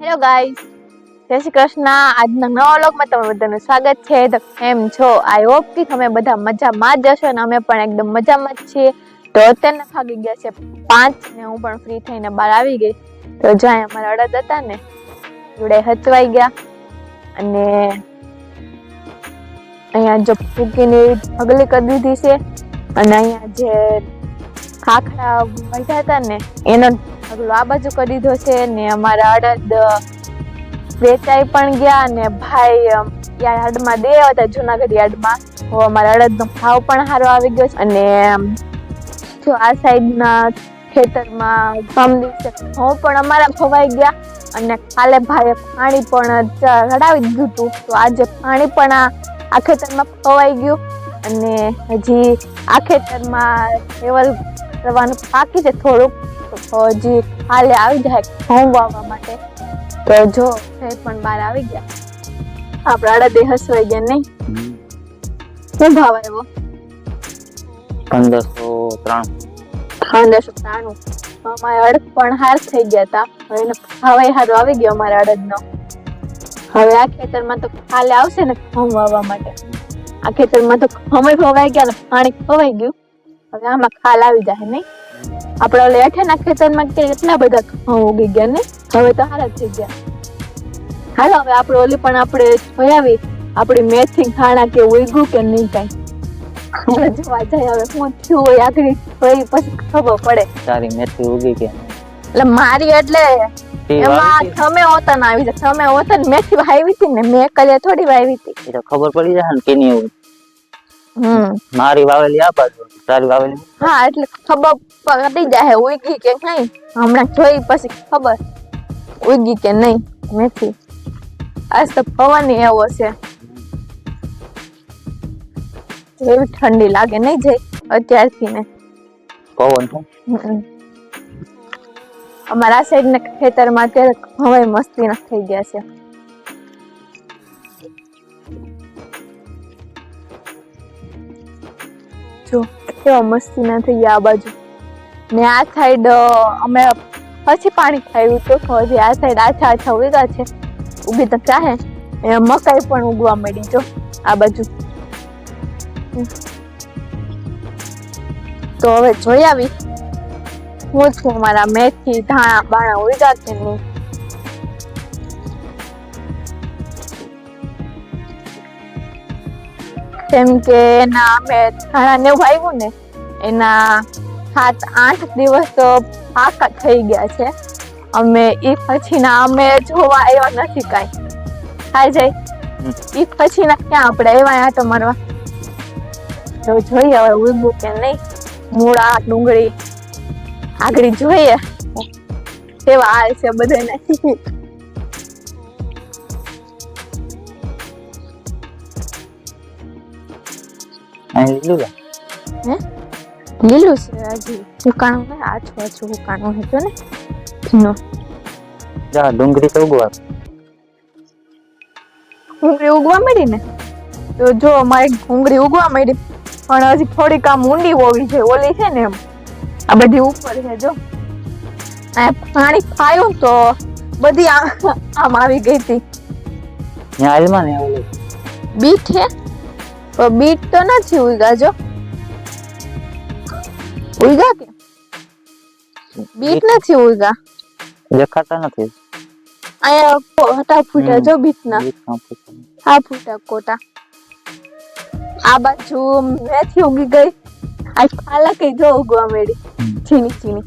Hello guys જય શ્રી કૃષ્ણ. આજના નવા વ્લોગમાં તમારું બધાનું સ્વાગત છે. કેમ છો? આઈ હોપ કે તમે બધા મજામાં જ હશો અને અમે પણ એકદમ મજામાં જ છીએ. તો અત્યારના ભાગી ગયા છે પાંચ ને હું પણ ફ્રી થઈને બહાર આવી ગઈ. તો જ્યાં અમારા અડદ હતા ને, જોડે હચવાઈ ગયા. અને અહીંયા જો ફૂકીને પગલી કરી દીધી છે. અને અહીંયા જે ખાખરા વધ્યા હતા ને, એનો ઢગલો આ બાજુ કરી દીધો છે. ને અમારા અડદ વેચાઈ પણ ગયા અને ભાઈ યાર્ડમાં દે હતા જુનાગઢ યાર્ડમાં. અમારા અડદનો ભાવ પણ સારો આવી ગયો છે. અને જો આ સાઈડના ખેતરમાં કમ દિવસે ઘઉં પણ અમારા ખોવાઈ ગયા. અને કાલે ભાઈએ પાણી પણ રડાવી દીધું હતું. તો આજે પાણી પણ આ ખેતરમાં ખોવાઈ ગયું. અને હજી આ ખેતરમાં લેવલ કરવાનું બાકી છે થોડુંક. હજી હાલે આવી જાય હોમ વાવવા માટે. તો જો એ પણ બહાર આવી ગયા. આપણા દેહ હસવાઈ ગયા નહીં? શું ભાવ આવ્યો? પંદરસો ત્રાણું. પંદરસો ત્રાણું. અમારે અડદ પણ હાર થઈ ગયા હતા. હવે એનો ભાવ હારો આવી ગયો અમારા અડદનો. હવે આ ખેતરમાં તો કાલે આવશે ને ઘઉં વાવવા માટે. આ ખેતરમાં તો ઘઉં ખવાઈ ગયા ને પાણી ખવાઈ ગયું. હવે આમાં ખાલ આવી જાય નહીં? આપણે ઓલે અઠેના ખેતરમાં કે કેટલા બધા ઘઉં ઉગી ગયા ને? હવે તો હારા થઈ ગયા. હાલો હવે આપણે ઓલી પણ આપણે જોઈ આપણી મેથી ખાણા કે ઉગ્યું કે નહીં કાંઈ. જોવા જાય હવે શું થયું હોય આગળ? પછી ખબર પડે. તારી મેથી ઉગી કે એટલે મારી એટલે એમાં તમે ઓતન આવી જાય. તમે ઓતન. મેથી વાવી હતી ને મેં કલે થોડી વાવી હતી? એ તો ખબર પડી જાય ને કેની એવું હમ. મારી વાવેલી આ બાજુ તારી વાવેલી? હા એટલે ખબર પડી જાય ઉગી કે નહીં? હમણાં જોઈ પછી ખબર. ઉગી કે નહીં? મેથી આજ તો પવન એવો છે. એવી ઠંડી લાગે નહીં જઈ અત્યારથી ને. પવન અમારા સાઈડ ના ખેતરમાં અત્યારે હવે મસ્તી ના થઈ ગયા છે. જો. કેવા મસ્તી થઈ આ બાજુ. ને આ સાઈડ અમે પછી પાણી ખાયું તો હજી આ સાઈડ આછા આછા ઉગા છે. ઉગી તો ચાહે. એ મકાઈ પણ ઉગવા મળી જો, આ બાજુ. તો હવે જોઈ આવી. હું છું મારા મેથી, ધાણા, બાણા ઉગા કે નહીં? કેમ કે એના અમે ઘણા ને એવું આવ્યું ને એના સાત આઠ દિવસ તો પાકા થઈ ગયા છે. અમે એ પછીના અમે જોવા આવ્યા નથી કાંઈ. થાય જાય. એ પછીના ક્યાં આપણે આવ્યા તો મારવા? તો જોઈએ હવે ઉગ્યું કે નહીં. મૂળા ડુંગળી આગળ જોઈએ. કેવા હાલ છે બધાને અહીં લીધું લે. લીલું છે હજી. હુકાણું ને આછું આછું હુકાણું હતું ને. ભીનો જા ડુંગળી તો ઉગવા. ડુંગળી ઉગવા મળી ને? તો જો અમારી ડુંગળી ઉગવા મળી પણ હજી થોડીક આમ ઊંડી હોવી છે ઓલી છે ને એમ. આ બધી ઉપર છે જો. આ પાણી ખાયું તો બધી આમ આવી ગઈ હતી. ને ઓલી. બીટ છે પણ બીટ તો નથી ઉગા જો. ઉગા કે? બીટ નથી ઉગા દેખાતા નથી. અહીંયા કો- હતા ફૂટા જો બીટના. આ ફૂટા કોટા આ બાજુ મેથી ઉગી ગઈ. આ પાલક કઈ જો ઉગવા મેડી. ચીની ચીની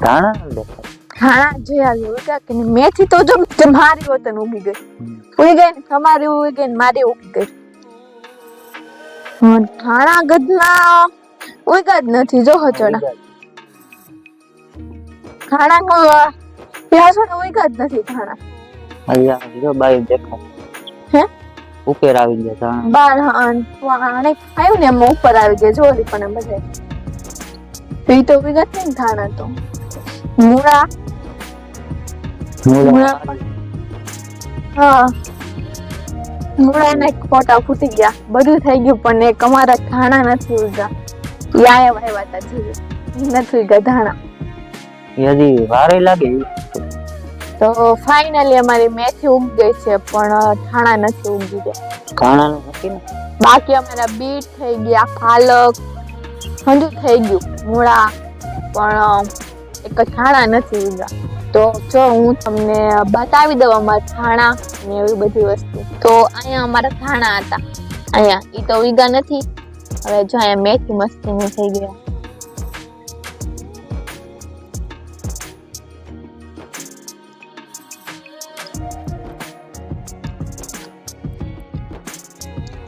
ધાણા દેખાય. હા જોયા ઉગા કે. મેથી તો જો જે મારી વતન ઉગી ગઈ. ઉગી ગઈ ને તમારી ઉગી ગઈ ને મારી ઉગી ગઈ. ધાણા ગદના ઉગા જ નથી. જો હચોડા ધાણા નો પ્યાસો ઉગા જ નથી ધાણા અહીંયા જો બાઈ દેખો હે? ઉપર આવી ગયા ધાણા બાર આને આવ્યું ને એમાં ઉપર આવી ગયા જોરી પણ એમ બધે એ તો વિગત ને ધાણા તો. મૂળા મૂળા. પણ. હા. મૂળા ને ફોટા ફૂટી ગયા. બધું થઈ ગયું પણ એક અમારા ધાણા નથી ઉગા યાય હતા જીવે. નથી ઉગા ધાણા. યદી વારે લાગે તો ફાઇનલી અમારી મેથી ઉગી ગઈ છે પણ ધાણા નથી ઉગી ગયા. ધાણા નથી ને? બાકી અમારા બીટ થઈ ગયા પાલક હંજુ થઈ ગયું મૂળા પણ એક ધાણા નથી ઉગા તો જો હું તમને બતાવી દઉં અમારા ધાણા. ને એવી બધી વસ્તુ. તો અહીંયા અમારા ધાણા હતા. અહીંયા એ તો વીગા નથી. હવે જો અહીંયા મેથી મસ્તીની થઈ ગયા.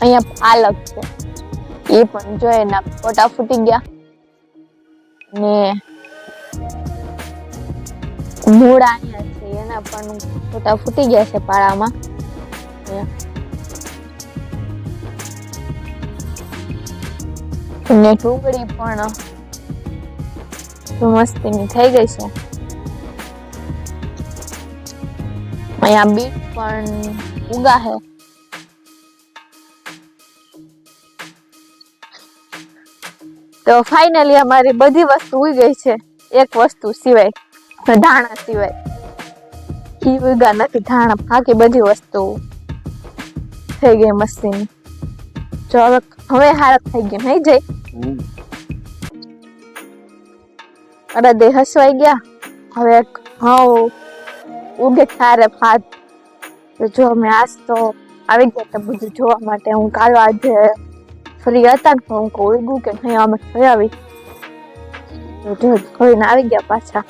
અહીંયા પાલક છે. એ પણ જો એના ફોટા ફૂટી ગયા. ને મૂળા અહીંયા પણ ફોટા ફૂટી ગયા છે પાળામાં. ને ડુંગળી પણ. મસ્તીની થઈ ગઈ છે. અહીંયા બીટ પણ ઉગા છે. તો ફાઇનલી અમારી બધી વસ્તુ ઉઈ ગઈ છે. એક વસ્તુ સિવાય. ધાણા સિવાય. ઈ ઉગા નથી, ધાણા બાકી બધી વસ્તુ થઈ ગઈ મસ્તીની જો હવે હવે હારત થઈ ગઈ, નહીં જઈ? અરે દે હસવાઈ ગયા. હવે હાઉ ઉગે તારે ભાત. જો અમે આજ તો આવી ગયા તો બધું જોવા માટે. હું કાલ આજે ફ્રી હતા ને હું કહું ગયું કે નહીં, અમે થઈ આવી. જોઈને આવી ગયા પાછા.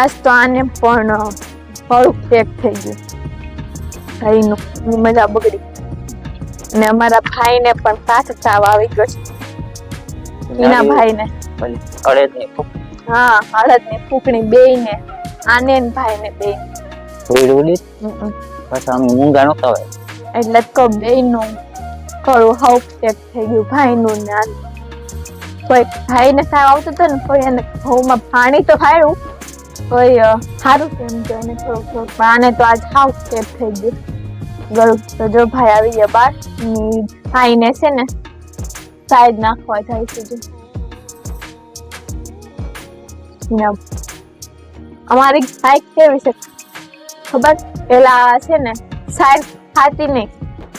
આજ તો આને પણ હળુક પેક થઈ ગયું. ભાઈનું મજા બગડી. અને અમારા ભાઈને પણ પાછો તાવ આવી ગયો છે. એના ભાઈને. હા હળદની ફૂકણી આને ને ભાઈને બે ધૂળ ઉડી પાછા અમે મૂંગા નહોતા હોય એટલે તો બે બેયનું થોડું હાવ પેક થઈ ગયું. ભાઈનું ને આનું. કોઈ ભાઈને સાવ આવતું હતું ને કોઈ એને ઘઉંમાં પાણી તો ફાડ્યું કોઈ સારું કેમ કે એને થોડુંક થોડુંક. આને તો આજ હાવ સ્ટેપ થઈ ગયું. ગળું તો જો ભાઈ આવી ગયા બાર, ની છે ને સાઈડ નાખવા જાય જો. અમારી બાઈક કેવી છે? ખબર? પેલા છે ને સાઈડ ખાતી નહીં.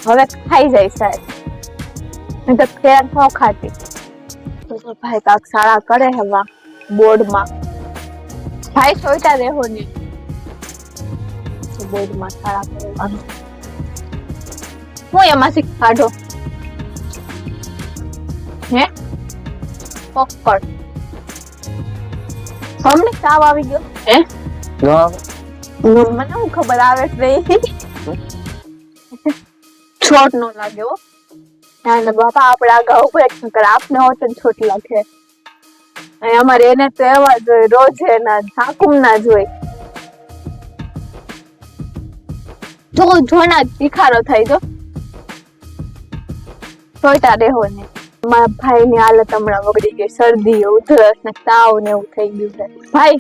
હવે ખાઈ જાય સાઈડ નહીં તો ફેર ન ખાતી. ભાઈ કાક શાળા કરે હવા, બોર્ડમાં. ભાઈ સોઈટા રહેવો નહીં બોર્ડમાં શાળા કરવાનું હું એમાંથી કાઢો. હે? પકડ. હમણે તાવ આવી ગયો? હે? મને હું ખબર આવે નહીં છોટ નો લાગે હો. ના ના બાપા આપડા આગળ ઊભા જ આપને હોત ને છોટ લાગે અમારે એને તો એવા જોઈએ રોજ એના ઠાકુમ ના જોઈ જો જોના ભિખારો થાય જો. સોઈટા રહેવો ને. મારા ભાઈ ની હાલત હમણાં બગડી ગઈ શરદી ઉધરસ ને તાવ ને એવું થઈ ગયું છે. ભાઈ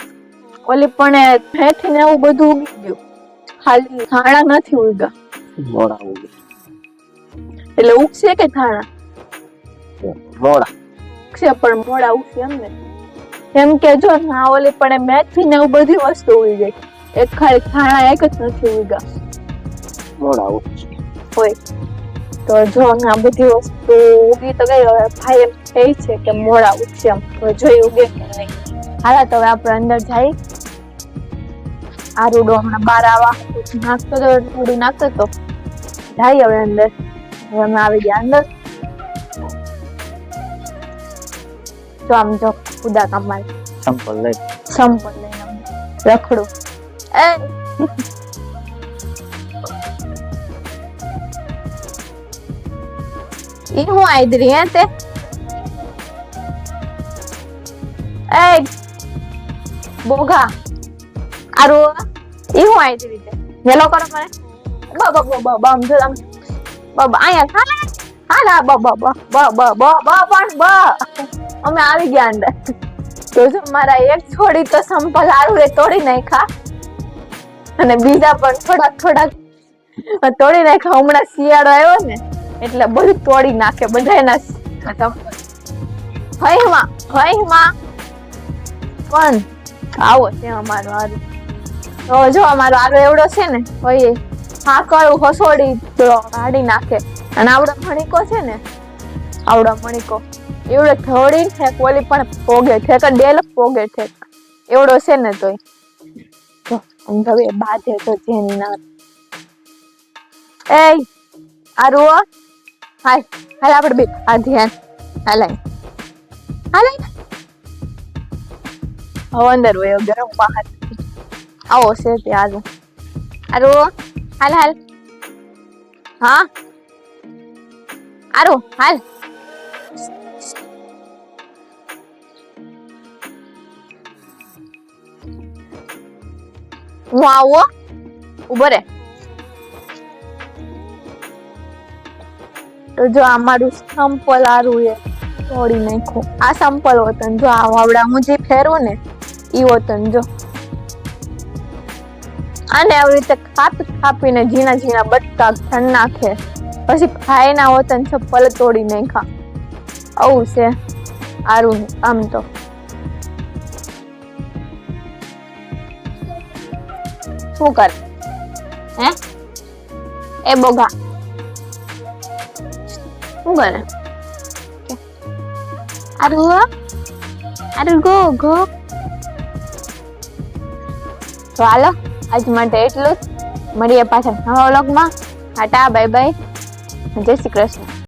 ઓલી પણ ભેઠી ને એવું બધું ઉગી ગયું. ખાલી ધાણા નથી ઉગ્યા. મોડા એટલે ઉગશે કે ધાણા? મોડા. ઉગશે પણ મોડા ઉગશે એમ ને. એમ કે જો ના ઓલી પણ મેથી ને એવું બધી વસ્તુ ઉગી ગઈ. એક ખાલી ખાણા એક જ નથી ઉગા મોડા હોય. તો જો આ બધી વસ્તુ ઉગી તો ગઈ હવે ભાઈ એમ કહે છે કે મોડા ઉગશે એમ. તો જોઈ ઉગે કે નહીં. હાલા તો હવે આપણે અંદર જઈ. આ રૂડો હમણાં બાર આવા. નાખતો તો થોડું નાખતો તો. જાય હવે અંદર. હવે અમે આવી ગયા અંદર. જો આમ જો. ખુદા કમાલ સંપલ લઈ. સંપલ આમ રખડું. એ! ઈ હું આયદરી હે તે? એ! બોગા. આરો ઈ હું આયદરી તે? હેલો કરો મને. બબ બબ બ બ બ આમ જો આમ. બબ આયા અહીંયા હા હા, બ બ બ બ બ બ પણ બ. અમે આવી ગયા અંદર. તો જો મારા એક છોડી તો સંપલ આરું એ તોડી નાખ્યા. અને બીજા પણ થોડાક થોડાક. તોડી નાખ્યા, હમણાં શિયાળો આવ્યો ને, એટલે બધું તોડી નાખે બધા એના હઈમાં હઈમાં પણ, આવો છે અમારો આરો તો જો, અમારો આરો એવડો છે ને હોય કરું, હસોડી કાઢી નાખે. અને આવડા મણિકો છે ને, આવડા મણિકો. એવડો થોડી ઠેક, ઓલી પણ પોગે ઠેક ડેલ પોગે ઠેક. એવડો છે ને તોય. જો, આમ હવે તો જેની ના. એ આરુ હાલ હાલ આપણે બે આ ધ્યાન. હાલાય હાલાય હવે અંદર હોય ગરમ બહાર આવો છે ત્યાં આરુ હાલ હાલ. હા? આરુ, હાલ. હું આવો ઊભો રે. તો જો આ મારું સંપલ આરું એ તોડી નાખું આ સંપલ વતન, જો આ વાવડા હું જે ફેરવું ને એ વતન, જો. આને આવી રીતે કાપી કાપીને ઝીણા ઝીણા બટકા ઘર નાખે. પછી ખાઈ ના હોતન ચપ્પલ તોડી નાખ્યા. આવું છે આરું આમ તો. શું કર? હે? એ બોગા. શું કરે? આરું આરું ગો ગો. તો હાલો, આજ માટે એટલું જ. મળીએ પાછા નવા વ્લોગમાં. ટાટા બાય બાય જય શ્રી કૃષ્ણ